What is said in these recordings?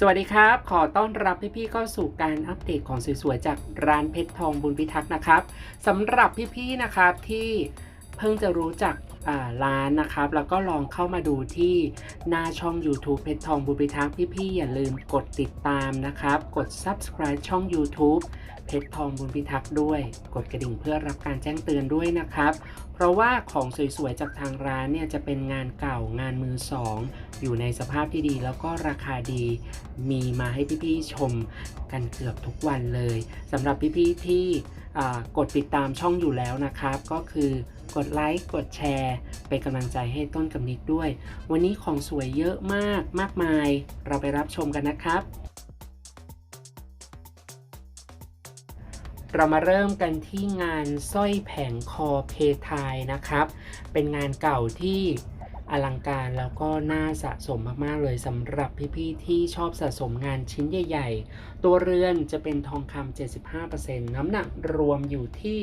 สวัสดีครับ ขอต้อนรับพี่ๆเข้าสู่การอัปเดตของสวยๆ จากร้านเพชรทองบุญพิทักษ์นะครับสำหรับพี่ๆนะครับที่เพิ่งจะรู้จัก ร้านนะครับ แล้วก็ลองเข้ามาดูที่หน้าช่อง YouTube เพชรทองบุญพิทักษ์พี่ๆอย่าลืมกดติดตามนะครับ กด subscribe ช่อง YouTube เพชรทองบุญพิทักษ์ด้วย กดกระดิ่งเพื่อรับการแจ้งเตือนด้วยนะครับ เพราะว่าของสวยๆ จากทางร้านเนี่ยจะเป็นงานเก่างานมือสอง อยู่ในสภาพที่ดีแล้วก็ราคาดี มีมาให้พี่ๆชมกันเกือบทุกวันเลยสำหรับพี่ๆที่กดติดตามช่องอยู่แล้วนะครับ ก็คือ กดไลค์กดแชร์เป็นกำลังใจให้ต้นกับนิดด้วย วันนี้ของสวยเยอะมากมากมาย เราไปรับชมกันนะครับ เรามาเริ่มกันที่งานสร้อยแผงคอเพทายนะครับ เป็นงานเก่าที่ อลังการแล้วก็น่าสะสมมากๆเลยสำหรับพี่ๆที่ชอบสะสมงานชิ้นใหญ่ ๆ ตัวเรือนจะเป็นทองคำ75%น้ำหนักรวมอยู่ที่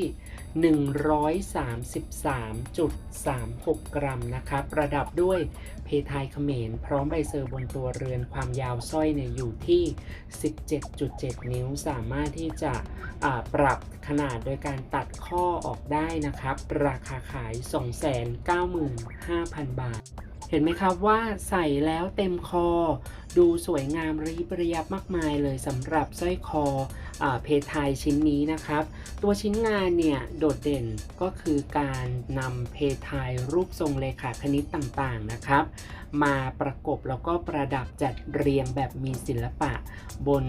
133.36 กรัมนะครับประดับด้วยเพทายเขมร พร้อมใบเซอร์บนตัวเรือนความยาวสร้อยเนี่ยอยู่ที่ 17.7 นิ้วสามารถที่จะปรับขนาดโดยการตัดข้อออกได้นะครับ ราคาขาย 295,000 บาทเห็นไหมครับว่าใส่แล้วเต็มคอ ดูสวยงามระยิบระยับมากมายเลยสำหรับสร้อยคออเพทายชิ้นนี้นะครับ ตัวชิ้นงานเนี่ยโดดเด่นก็คือการนำเพทายรูปทรงเลขาคณิตต่างๆนะครับ มาประกบแล้วก็ประดับจัดเรียงแบบมีศิลปะ บน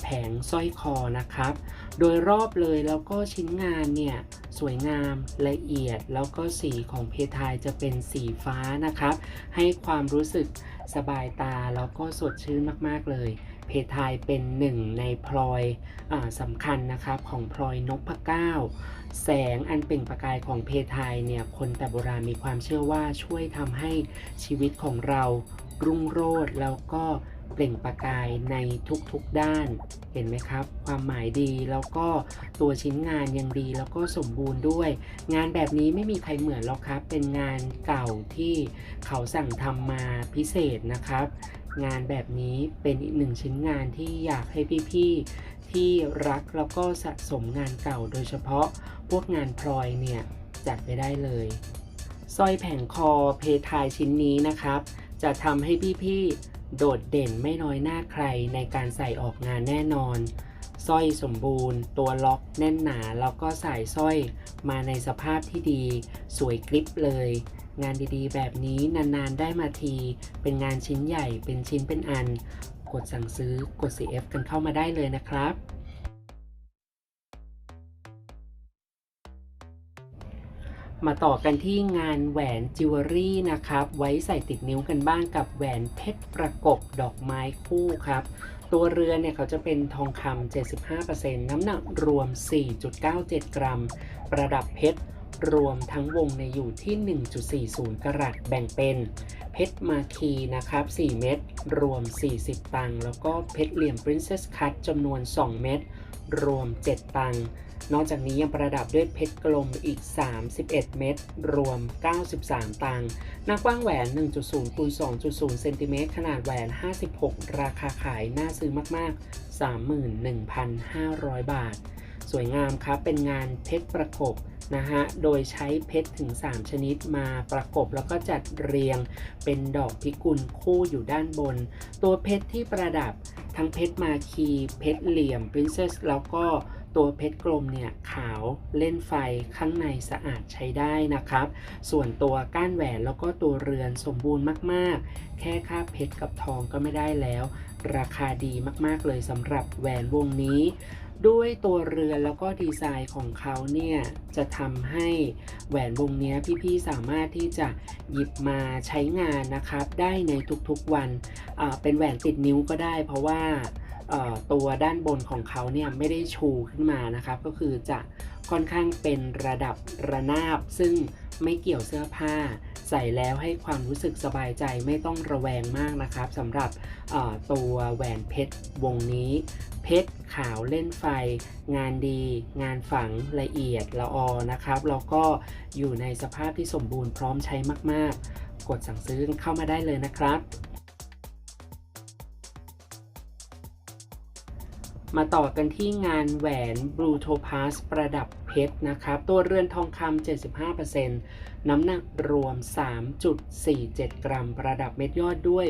แผงสร้อยคอนะครับ โดยรอบเลยแล้วก็ชิ้นงานเนี่ย สวยงามละเอียด แล้วก็สีของเพทายจะเป็นสีฟ้านะครับ ให้ความรู้สึกสบายตาแล้วก็สดชื่นมากๆเลย เพทายเป็นหนึ่งในพลอยอสำคัญนะครับของพลอยนกพเก้า แสงอันเปล่งประกายของเพทายเนี่ยคนแต่โบราณมีความเชื่อว่าช่วยทำให้ชีวิตของเรารุ่งโรจน์แล้วก็เเปล่งประกายในทุกๆด้าน เห็นไหมครับ ความหมายดีแล้วก็ตัวชิ้นงานยังดีแล้วก็สมบูรณ์ด้วย งานแบบนี้ไม่มีใครเหมือนหรอกครับ เป็นงานเก่าที่เขาสั่งทำมาพิเศษนะครับ งานแบบนี้เป็นอีกหนึ่งชิ้นงานที่อยากให้พี่ๆที่รักแล้วก็สะสมงานเก่าโดยเฉพาะพวกงานพลอยเนี่ยจัดไปได้เลยสร้อยแผงคอเพทายชิ้นนี้นะครับ จะทำให้พี่ๆ โดดเด่นไม่น้อยหน้าใครในการใส่ออกงานแน่นอนสร้อยสมบูรณ์ ตัวล็อกแน่นหนาแล้วก็ใส่สร้อยมาในสภาพที่ดี สวยกริบเลย งานดีๆ แบบนี้นานๆได้มาที เป็นงานชิ้นใหญ่เป็นชิ้นเป็นอัน กดสั่งซื้อกด CF กันเข้ามาได้เลยนะครับ มาต่อกันที่งานแหวนจิวเวลรี่นะครับ ไว้ใส่ติดนิ้วกันบ้างกับแหวนเพชรประกบดอกไม้คู่ครับ ตัวเรือนเนี่ยเขาจะเป็นทองคำ75%น้ำหนักรวม 4.97 กรัม ประดับเพชรรวมทั้งวงในอยู่ที่ 1.40 กรัตแบ่งเป็น เพชรมาคีนะครับ 4 เม็ดรวม 40 ตังค์แล้วก็เพชรเหลี่ยม Princess Cut จำนวน 2 เม็ด รวม 7 ตังค์นอกจากนี้ยังประดับด้วยเพชรกลมอีก 31 เม็ดรวม 93 ตังค์หน้ากว้างแหวน 1.0คูณ2.0 เซนติเมตรขนาดแหวน 56 ราคาขายน่าซื้อมาก ๆ 31,500 บาท สวยงามครับเป็นงานเพชรประกบนะฮะ โดยใช้เพชรถึง 3 ชนิดมาประกบแล้วก็จัดเรียงเป็นดอกพิกุลคู่อยู่ด้านบน ตัวเพชรที่ประดับทั้งเพชรมาคีเพชรเหลี่ยม Princess แล้วก็ตัวเพชรกลมเนี่ยขาวเล่นไฟข้างในสะอาดใช้ได้นะครับ ส่วนตัวก้านแหวนแล้วก็ตัวเรือนสมบูรณ์มากๆ แค่ค่าเพชรกับทองก็ไม่ได้แล้ว ราคาดีมากๆเลยสำหรับแหวนวงนี้ ด้วยตัวเรือนแล้วก็ดีไซน์ของเขาเนี่ยจะทำให้แหวนวงนี้พี่ๆสามารถที่จะหยิบมาใช้งานนะครับ ได้ในทุกๆวัน เป็นแหวนติดนิ้วก็ได้ เพราะว่าตัวด้านบนของเขาเนี่ยไม่ได้ชูขึ้นมานะครับ ก็คือจะ ค่อนข้างเป็นระดับระนาบ ซึ่งไม่เกี่ยวเสื้อผ้า ใส่แล้วให้ความรู้สึกสบายใจไม่ต้องระแวงมากนะครับสำหรับตัวแหวนเพชรวงนี้ เพชรขาวเล่นไฟ งานดี งานฝังละเอียดละออนะครับแล้วก็อยู่ในสภาพที่สมบูรณ์พร้อมใช้มาก ๆ กดสั่งซื้อเข้ามาได้เลยนะครับ มาต่อกันที่งานแหวน Blue Topaz ประดับเพชรนะครับ ตัวเรือนทองคำ 75%น้ำหนักรวม 3.47 กรัม ประดับเม็ดยอดด้วย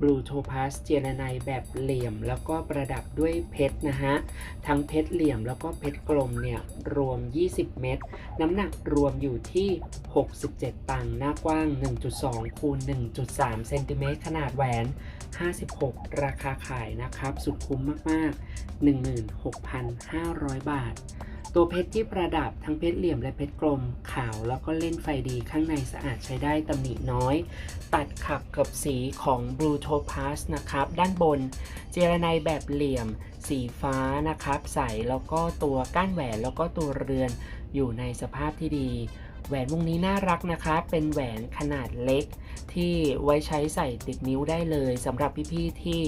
Blue Topaz เจรไนแบบเหลี่ยม แล้วก็ประดับด้วยเพชรนะฮะ ทั้งเพชรเหลี่ยมแล้วก็เพชรกลมเนี่ยรวม 20 เม็ด น้ำหนักรวมอยู่ที่ 67 ตังค์หน้ากว้าง 1.2 คูณ 1.3 เซนติเมตรขนาดแหวน 56 ราคาขายนะครับ สุดคุ้มมากๆ 16,500 บาท ตัวเพชรที่ประดับทั้งเพชรเหลี่ยมและเพชรกลมขาวแล้วก็เล่นไฟดีข้างในสะอาดใช้ได้ตำหนิน้อย ตัดขับกับสีของ Blue Topaz นะครับ ด้านบน เจรไนแบบเหลี่ยม สีฟ้านะครับ ใสแล้วก็ตัวก้านแหวนแล้วก็ตัวเรือนอยู่ในสภาพที่ดี แหวนวงนี้น่ารักนะครับ เป็นแหวนขนาดเล็ก ที่ไว้ใช้ใส่ติดนิ้วได้เลยสำหรับพี่ๆที่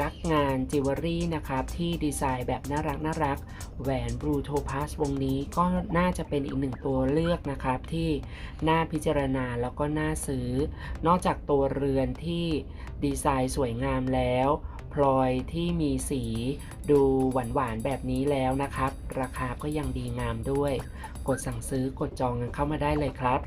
รักงานจิวเวลรี่นะครับ ที่ดีไซน์แบบน่ารักน่ารักแหวน Blue Topaz วงนี้ก็น่าจะเป็นอีกหนึ่งตัวเลือกนะครับที่น่าพิจารณาแล้วก็น่าซื้อ นอกจากตัวเรือนที่ดีไซน์สวยงามแล้วพลอยที่มีสีดูหวานๆแบบนี้แล้วนะครับ ราคาก็ยังดีงามด้วย กดสั่งซื้อกดจองกันเข้ามาได้เลยครับ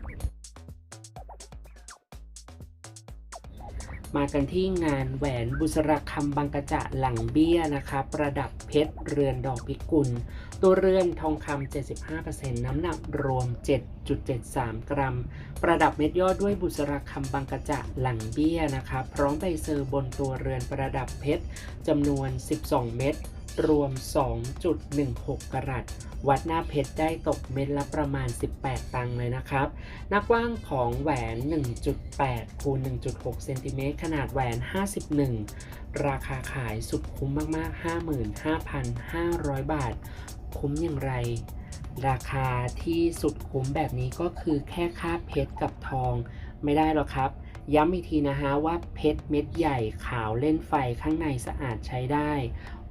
มากันที่งานแหวนบุษราคำบางกระจะหลังเบี้ยนะคะ ประดับเพชรเรือนดอกพิกุล ตัวเรือนทองคำ 75%น้ำหนักรวม 7.73 กรัม ประดับเม็ดยอดด้วยบุษราคำบางกระจะหลังเบี้ยนะคะ พร้อมใบเซอร์บนตัวเรือนประดับเพชรจำนวน 12 เม็ด รวม 2.16 กรัต วัดหน้าเพชรได้ตกเม็ดละประมาณ 18 ตังค์เลยนะครับ หน้ากว้างของแหวน 1.8 คูณ 1.6 เซนติเมตร ขนาดแหวน 51 ราคาขายสุดคุ้มมากๆ 55,500 บาท คุ้มอย่างไรราคาที่สุดคุ้มแบบนี้ก็คือแค่ค่าเพชรกับทองไม่ได้หรอกครับ ย้ำอีกทีนะฮะว่าเพชรเม็ดใหญ่ขาวเล่นไฟข้างในสะอาดใช้ได้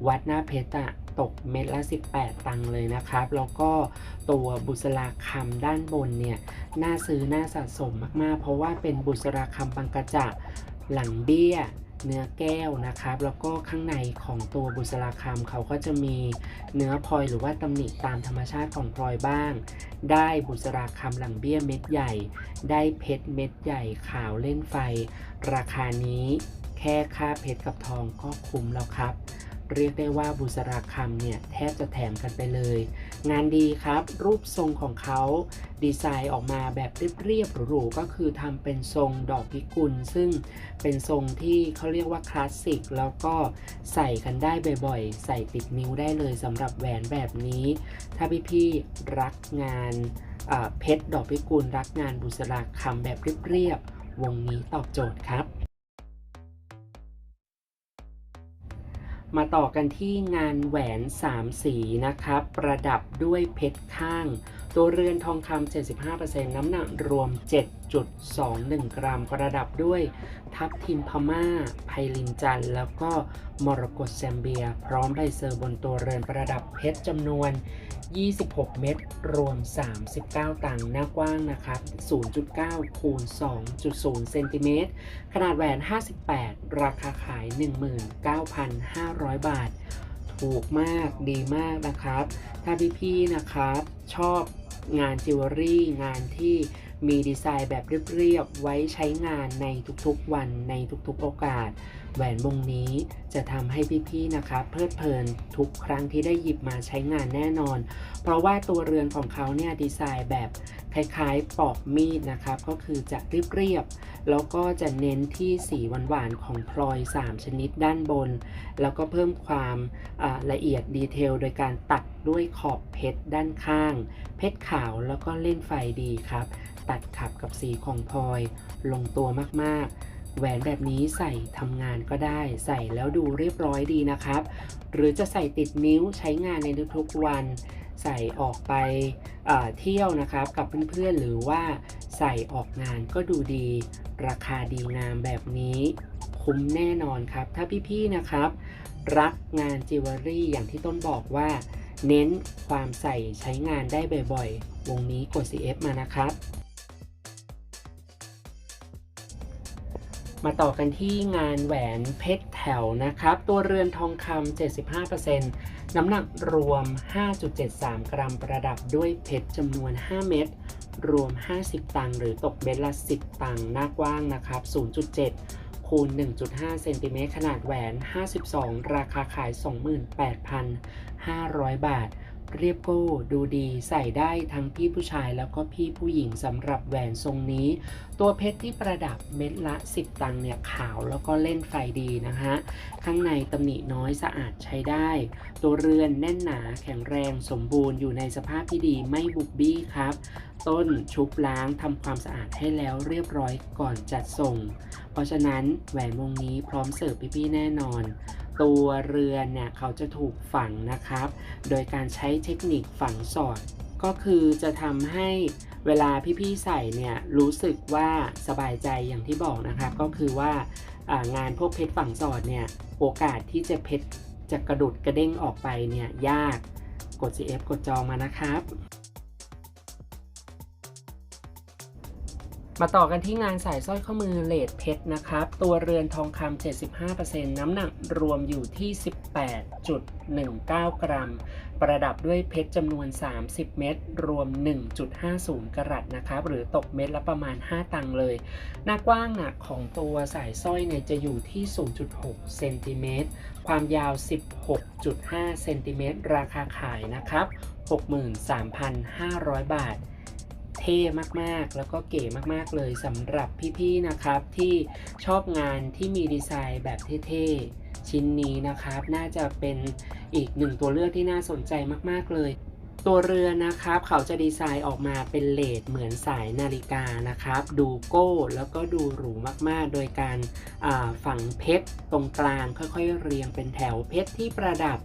วัดหน้าเพชรอะตกเม็ดละ 18 ตังค์เลยนะครับ แล้วก็ตัวบุษราคำด้านบนเนี่ย น่าซื้อน่าสะสมมากๆ เพราะว่าเป็นบุษราคำบางกระจะหลังเบี้ยเนื้อแก้วนะครับ แล้วก็ข้างในของตัวบุษราคำเขาก็จะมีเนื้อพลอยหรือว่าตำหนิตามธรรมชาติของพลอยบ้าง ได้บุษราคำหลังเบี้ยเม็ดใหญ่ ได้เพชรเม็ดใหญ่ขาวเล่นไฟ ราคานี้แค่ค่าเพชรกับทองก็คุ้มแล้วครับ เรียกได้ว่าบุษราคำเนี่ยแทบจะแถมกันไปเลย งานดีครับ รูปทรงของเขาดีไซน์ออกมาแบบเรียบๆหรูๆก็คือทำเป็นทรงดอกพิกุล ซึ่งเป็นทรงที่เขาเรียกว่าคลาสสิกแล้วก็ใส่กันได้บ่อยๆ ใส่ติดนิ้วได้เลยสำหรับแหวนแบบนี้ ถ้าพี่ๆรักงานเพชรดอกพิกุลรักงานบุษราคำแบบเรียบๆวงนี้ตอบโจทย์ครับ มาต่อกันที่งานแหวน 3 สีนะครับ ประดับด้วยเพชรข้างตัวเรือนทองคำ75%น้ำหนักรวม 7.21 กรัมประดับด้วย ทับทิมพม่า ไพลินจันแล้วก็มรกตแซมเบีย พร้อมใบเซอร์บนตัวเรือนประดับเพชรจำนวน 26 เม็ดรวม 39 ตังหน้ากว้างนะครับ 0.9 คูณ 2.0 เซนติเมตร ขนาดแหวน 58 ราคาขาย 19,500 บาท ถูกมากดีมากนะครับ ถ้าพี่ๆนะครับชอบงานจิวเวลรี่งานที่มีดีไซน์แบบเรียบๆไว้ใช้งานในทุกๆวันในทุกๆโอกาส แหวนวงนี้จะทำให้พี่ๆนะครับเพลิดเพลินทุกครั้งที่ได้หยิบมาใช้งานแน่นอน เพราะว่าตัวเรือนของเขาเนี่ยดีไซน์แบบคล้ายๆปอกมีดนะครับก็คือจะเรียบๆแล้วก็จะเน้นที่สีหวานๆของพลอย 3 ชนิดด้านบน แล้วก็เพิ่มความละเอียดดีเทลโดยการตัดด้วยขอบเพชรด้านข้าง เพชรขาวแล้วก็เล่นไฟดีครับ ตัดขับกับสีของพลอยลงตัวมากๆ แหวนแบบนี้ใส่ทำงานก็ได้ ใส่แล้วดูเรียบร้อยดีนะครับ หรือจะใส่ติดนิ้วใช้งานในทุกๆวัน ใส่ออกไปเที่ยวนะครับกับเพื่อนๆหรือว่าใส่ออกงานก็ดูดี ราคาดีงามแบบนี้คุ้มแน่นอนครับ ถ้าพี่ๆนะครับ รักงานจิวเวลรี่อย่างที่ต้นบอกว่า เน้นความใส่ใช้งานได้บ่อยๆ วงนี้กด CF มานะครับ มาต่อกันที่งานแหวนเพชรแถวนะครับ ตัวเรือนทองคำ 75%น้ำหนักรวม 5.73 กรัมประดับด้วยเพชรจำนวน 5 เม็ดรวม 50 ตังค์หรือตกเม็ดละ 10 ตังค์หน้ากว้างนะครับ 0.7 คูณ 1.5 เซนติเมตรขนาดแหวน 52 ราคาขาย 28,500 บาท เรียบโก้ดูดีใส่ได้ทั้งพี่ผู้ชายแล้วก็พี่ผู้หญิงสำหรับแหวนทรงนี้ ตัวเพชรที่ประดับเม็ดละ 10 ตังเนี่ยขาวแล้วก็เล่นไฟดีนะฮะข้างในตำหนิน้อยสะอาดใช้ได้ ตัวเรือนแน่นหนาแข็งแรงสมบูรณ์อยู่ในสภาพที่ดีไม่บุบบี้ครับ ต้นชุบล้างทำความสะอาดให้แล้วเรียบร้อยก่อนจัดส่ง เพราะฉะนั้นแหวนวงนี้พร้อมเสิร์ฟพี่ๆแน่นอน ตัวเรือนเนี่ยเขาจะถูกฝังนะครับ โดยการใช้เทคนิคฝังสอด ก็คือจะทำให้เวลาพี่ๆใส่เนี่ยรู้สึกว่าสบายใจอย่างที่บอกนะครับ ก็คือว่าอ่างานพวกเพชรฝังสอดเนี่ยโอกาสที่จะเพชรจะกระดุดกระเด้งออกไปเนี่ยยากกด CF กดจองมานะครับ มาต่อกันที่งานสายสร้อยข้อมือเลดเพชรนะครับ ตัวเรือนทองคำ 75%น้ำหนักรวมอยู่ที่ 18.19 กรัม ประดับด้วยเพชรจำนวน 30 เม็ดรวม 1.50 กรัตนะครับ หรือตกเม็ดละประมาณ 5 ตังค์เลย หน้ากว้างอะของตัวสายสร้อยเนี่ยจะอยู่ที่ 0.6 เซนติเมตร ความยาว 16.5 เซนติเมตร ราคาขายนะครับ 63,500 บาท ท่มากๆ แล้วก็เก๋มากๆเลยสำหรับพี่ๆนะครับที่ชอบงานที่มีดีไซน์แบบเท่ๆชิ้นนี้นะครับ น่าจะเป็นอีกหนึ่งตัวเลือกที่น่าสนใจมากๆเลย ตัวเรือนะครับเขาจะดีไซน์ออกมาเป็นเลดเหมือนสายนาฬิกานะครับ ดูโก้แล้วก็ดูหรูมากๆ โดยการาฝังเพชรตรงกลางค่อยๆ เรียงเป็นแถวเพชรที่ประดับ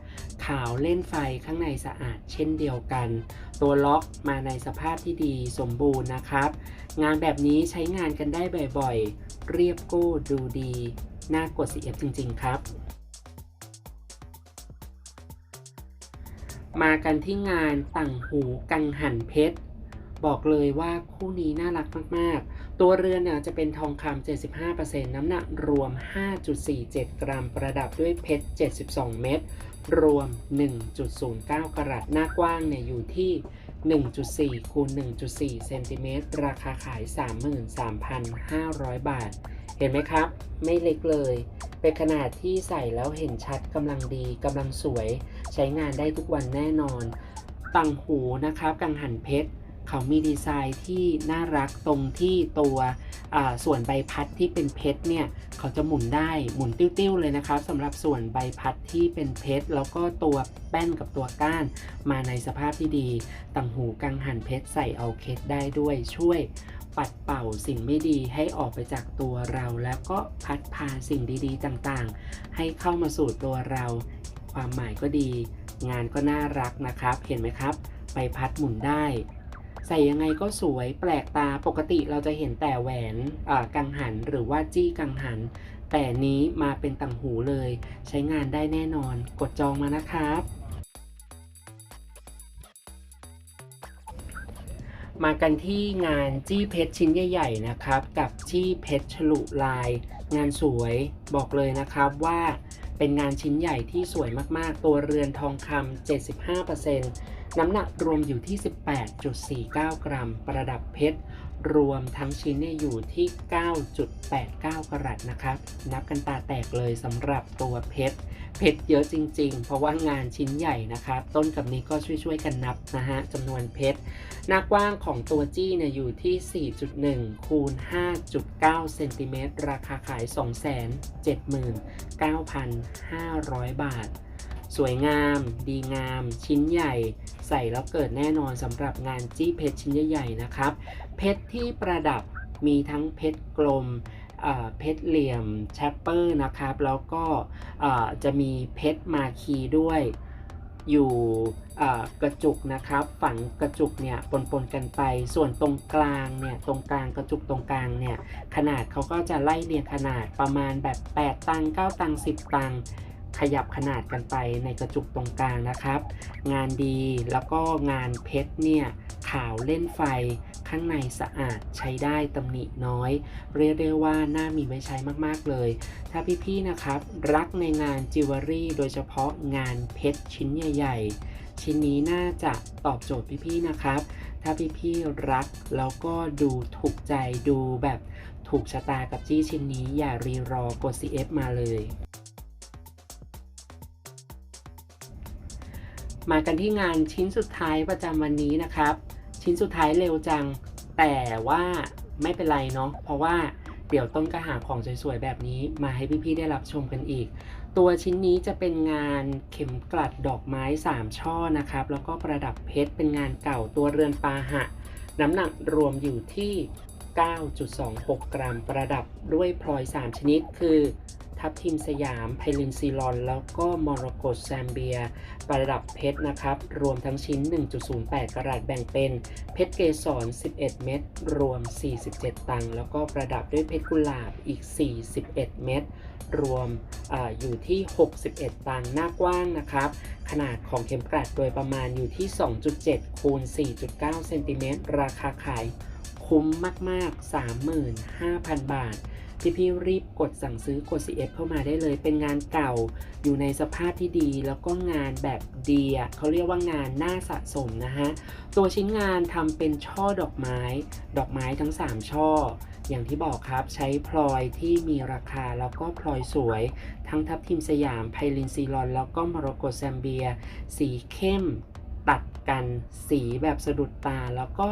ขาวเล่นไฟข้างในสะอาดเช่นเดียวกัน ตัวล็อกมาในสภาพที่ดีสมบูรณ์นะครับ งานแบบนี้ใช้งานกันได้บ่อยๆ เรียบโก้ดูดี น่ากด CF จริงๆ ครับ มากันที่งานต่างหูกังหันเพชร บอกเลยว่าคู่นี้น่ารักมาก ๆ ตัวเรือนเนี่ยจะเป็นทองคำ75%น้ำหนักรวม 5.47 กรัม ประดับด้วยเพชร 72 เม็ด รวม 1.09 กรัตหน้ากว้างเนี่ยอยู่ที่1.4คูณ1.4เซนติเมตรราคาขาย 33,500 บาท เห็นไหมครับ ไม่เล็กเลย เป็นขนาดที่ใส่แล้วเห็นชัดกำลังดีกำลังสวย ใช้งานได้ทุกวันแน่นอน ต่างหูนะครับกังหันเพชรเขามีดีไซน์ที่น่ารักตรงที่ตัวส่วนใบพัดที่เป็นเพชรเนี่ยเขาจะหมุนได้หมุนติ้วๆเลยนะครับสำหรับส่วนใบพัดที่เป็นเพชรแล้วก็ตัวแป้นกับตัวก้านมาในสภาพที่ดีต่างหูกังหันเพชรใส่เอาเคสได้ด้วยช่วยปัดเป่าสิ่งไม่ดีให้ออกไปจากตัวเรา แล้วก็พัดพาสิ่งดีๆต่างๆ ให้เข้ามาสู่ตัวเรา ความหมายก็ดี งานก็น่ารักนะครับ เห็นไหมครับ ใบพัดหมุนได้ ใส่ยังไงก็สวยแปลกตาปกติเราจะเห็นแต่แหวนอ่ากังหันหรือว่าจี้กังหัน แต่นี้มาเป็นต่างหูเลย ใช้งานได้แน่นอน กดจองมานะครับมากันที่งานจี้เพชรชิ้นใหญ่ๆนะครับ กับจี้เพชรฉลุลาย งานสวยบอกเลยนะครับว่า เป็นงานชิ้นใหญ่ที่สวยมากๆ ตัวเรือนทองคำ75%น้ำหนักรวมอยู่ที่ 18.49 กรัม ประดับเพชร รวมทั้งชิ้นเนี่ยอยู่ที่ 9.89 กรัตนะครับ นับกันตาแตกเลยสำหรับตัวเพชร เพชรเยอะจริง ๆ เพราะว่างานชิ้นใหญ่นะครับ ต้นกับนี้ก็ช่วยๆกันนับนะฮะจำนวนเพชร หน้ากว้างของตัวจี้เนี่ยอยู่ที่ 4.1 คูณ 5.9 เซนติเมตร ราคาขาย 279,500 บาท สวยงาม ดีงาม ชิ้นใหญ่ ใส่แล้วเกิดแน่นอนสำหรับงานจี้เพชรชิ้นใหญ่ๆนะครับ เพชรที่ประดับมีทั้งเพชรกลมเพชรเหลี่ยมแชปเปอร์นะครับ แล้วก็จะมีเพชรมาคีด้วยอยู่กระจุกนะครับ ฝังกระจุกเนี่ยปนๆกันไป ส่วนตรงกลางเนี่ยตรงกลางกระจุกตรงกลางเนี่ยขนาดเขาก็จะไล่เรียงขนาดประมาณแบบ 8 ตัง9ตัง10 ตัง ขยับขนาดกันไปในกระจุกตรงกลางนะครับ งานดีแล้วก็งานเพชรเนี่ยขาวเล่นไฟข้างในสะอาดใช้ได้ตำหนิน้อย เรียกได้ว่าน่ามีไว้ใช้มากๆเลย ถ้าพี่ๆนะครับ รักในงานจิวเวลรี่โดยเฉพาะงานเพชรชิ้นใหญ่ ๆ ชิ้นนี้น่าจะตอบโจทย์พี่ๆนะครับ ถ้าพี่ๆรักแล้วก็ดูถูกใจดูแบบถูกชะตากับจี้ชิ้นนี้อย่ารีรอกด CF มาเลย มากันที่งานชิ้นสุดท้ายประจำวันนี้นะครับ ชิ้นสุดท้ายเร็วจัง แต่ว่าไม่เป็นไรเนาะเพราะว่าเดี๋ยวต้นก็หาของสวยๆแบบนี้มาให้พี่ๆได้รับชมกันอีก ตัวชิ้นนี้จะเป็นงานเข็มกลัดดอกไม้ 3 ช่อนะครับ แล้วก็ประดับเพชรเป็นงานเก่าตัวเรือนปาหะ น้ำหนักรวมอยู่ที่ 9.26 กรัม ประดับด้วยพลอย 3 ชนิด คือ ทับทิมสยาม ไพลินซีลอน แล้วก็มรกตแซมเบีย ประดับเพชรนะครับ รวมทั้งชิ้น 1.08 กรัตแบ่งเป็น เพชรเกสร 11 เม็ด รวม 47 ตังค์ แล้วก็ประดับด้วยเพชรกุหลาบอีก 41 เม็ด รวมออยู่ที่ 61 ตังค์ หน้ากว้างนะครับ ขนาดของเข็มกลัดโดยประมาณอยู่ที่ 2.7 คูณ 4.9 เซนติเมตร ราคาขายคุ้มมาก ๆ 35,000 บาท พี่ๆรีบกดสั่งซื้อกด CF เข้ามาได้เลย เป็นงานเก่าอยู่ในสภาพที่ดี แล้วก็งานแบบดีอะเขาเรียกว่างานน่าสะสมนะฮะ ตัวชิ้นงานทำเป็นช่อดอกไม้ ดอกไม้ทั้ง 3 ช่อ อย่างที่บอกครับใช้พลอยที่มีราคาแล้วก็พลอยสวย ทั้งทับทิมสยาม ไพลินซีลอน แล้วก็มรกตแซมเบีย สีเข้มตัดกันสีแบบสะดุดตาแล้วก็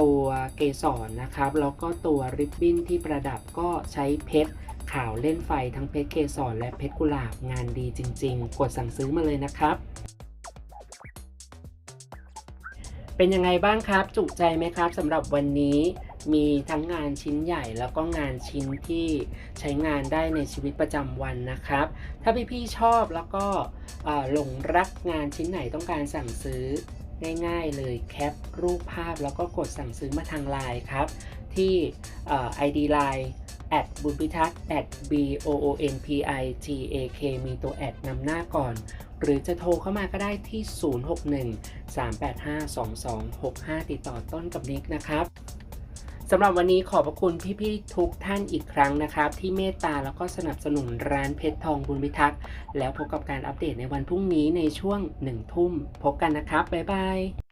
ตัวเกสรนะครับ แล้วก็ตัวริบบิ้นที่ประดับก็ใช้เพชรขาวเล่นไฟทั้งเพชรเกสรและเพชรกุหลาบงานดีจริง ๆ กดสั่งซื้อมาเลยนะครับเป็นยังไงบ้างครับ จุใจไหมครับสำหรับวันนี้มีทั้งงานชิ้นใหญ่แล้วก็งานชิ้นที่ใช้งานได้ในชีวิตประจำวันนะครับ ถ้าพี่ๆชอบแล้วก็หลงรักงานชิ้นไหนต้องการสั่งซื้อ ง่ายๆเลยแคปรูปภาพแล้วก็กดสั่งซื้อมาทางไลน์ครับ ที่ไอ่อ ID Line แอดบุญพิทักษ์ at b o o n p i t a k มีตัวแอดนำหน้าก่อน หรือจะโทรเข้ามาก็ได้ที่ 061 385 2265 ติดต่อต้นกับนิกนะครับำหรับวันนี้ขอบพระคุณพี่ๆทุกท่านอีกครั้งนะครับ ที่เมตตาแล้วก็สนับสนุนร้านเพชรทองบุญพิทักษ์แล้วพบกับการอัปเดตในวันพรุ่งนี้ในช่วงหนึ่งทุ่ม พบกันนะครับ บ๊ายบาย